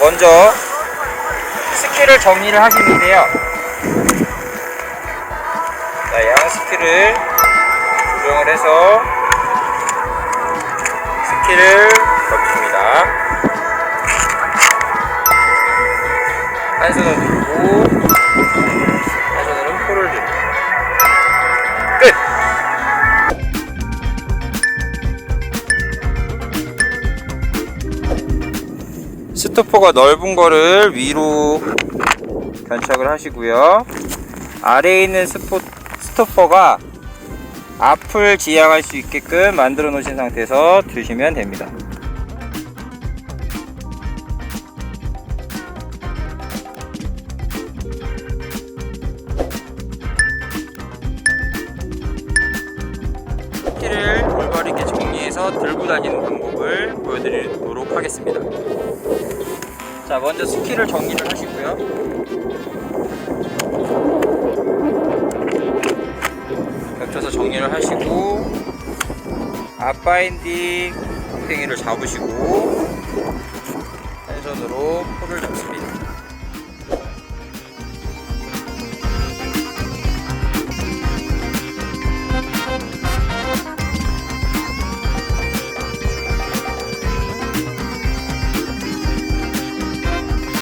먼저 스키를 정리를 하시는데요. 자, 양 스키를 조정을 해서 스키를 덮습니다. 한 손은 들고 한 손으로는 포를 들고 끝! 스토퍼가 넓은 거를 위로 견착을 하시고요. 아래에 있는 스포, 스토퍼가 앞을 지향할 수 있게끔 만들어 놓으신 상태에서 두시면 됩니다. 스키를 올바르게 정리해서 들고 다니는 방법을 보여드리도록 하겠습니다. 자, 먼저 스키를 정리를 하시고요. 겹쳐서 정리를 하시고 앞바인딩 팽이를 잡으시고 한 손으로 포를 잡습니다.